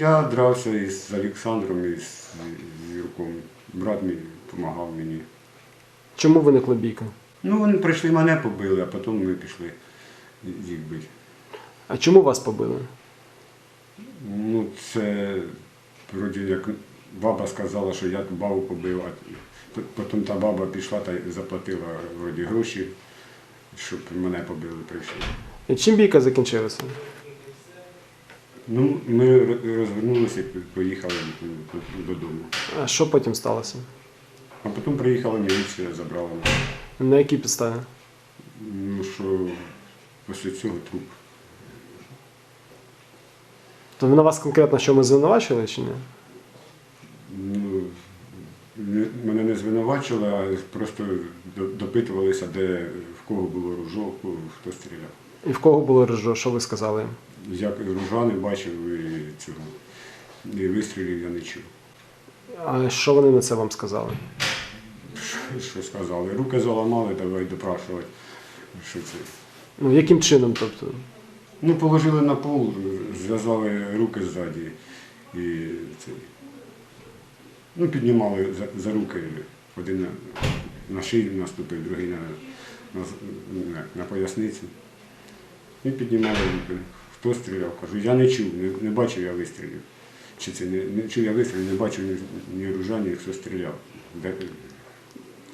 я дрався із Олександром, із Юрком. Брат мій допомагав мені. Чому виникла бійка? Ну, вони прийшли, мене побили, а потім ми пішли їх бити. А чому вас побили? Ну, це вроді як баба сказала, що я ту бабу побив, а потім та баба пішла та заплатила вроді гроші, щоб мене побили прийшли. І чим бійка закінчилася? Ну, ми розвернулися і поїхали додому. А що потім сталося? А потім приїхала міліція, забрала нас. На якій підставі? Ну що після цього труп. То вони вас конкретно що ми звинувачили чи ні? Ну, не- мене не звинувачили, а просто допитувалися, де в кого було ружо, в кого- хто стріляв. І в кого було режо? Що ви сказали? їм? Я ружа не бачив і цього. І вистрілів я не чув. А що вони на це вам сказали? Що- Що сказали? Руки заламали, давай допрашувати. Що це? Ну яким чином? Тобто? Ну, положили на пол, зв'язали руки ззаді і це. Ну, піднімали за, за руки. Один на, на шию наступив, другий на, на, на, на поясницю. І піднімали руки. Хто стріляв? Кажу, я не чув, не, не бачив я вистрілів. Чи це не, не чув я вистрілів, не бачив ні, ні ружа, ні хто стріляв. Де,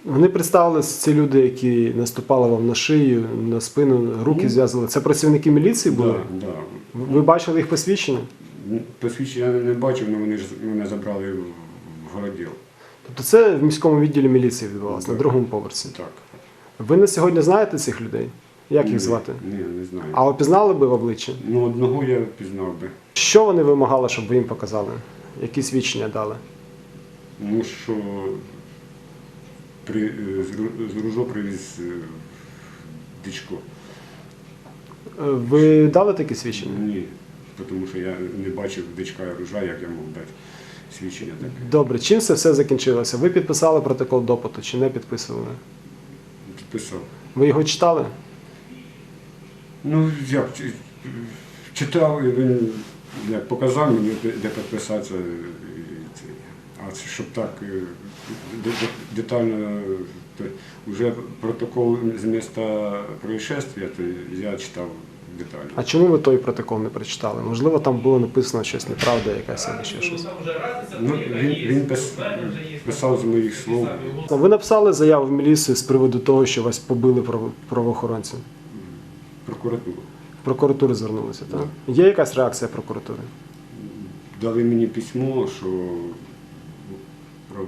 Вони представились ці люди, які наступали вам на шию, на спину, руки Ну. зв'язали. Це працівники міліції були? да, да. Ви бачили їх посвідчення? Посвідчення я не бачив, але вони ж мене забрали в, в городіл. Тобто це в міському відділі міліції відбувалося на другому поверсі. Так. Ви на сьогодні знаєте цих людей? Як їх звати? Ні, не знаю. А опізнали би в обличчя? Ну, одного я впізнав би. Що вони вимагали, щоб ви їм показали? Які свідчення дали? Ну що при, е, з Ру- з Ружо привіз е, дичко. Е, Ви дали такі свідчення? Ні, тому що я не бачив дичка і ружа, як я мог дати свідчення таке. Добре, чим це все закінчилося? Ви підписали протокол допиту чи не підписували? Підписав. Ви його читали? Ну, як чи- читав, і він як показав мені, де, де підписатися. і. А це щоб так е, де- де- детально, то вже протокол з міста происшествия, то я читав детально. А чому ви той протокол не прочитали? Можливо, там було написано щось неправда, якась або ще щось. Ну, він, він пис- писав з моїх слов. Ви написали заяву в міліцію з приводу того, що вас побили право- правоохоронці. Прокуратуру. Прокуратури звернулися, так? Да. Є якась реакція прокуратури? Дали мені письмо, що про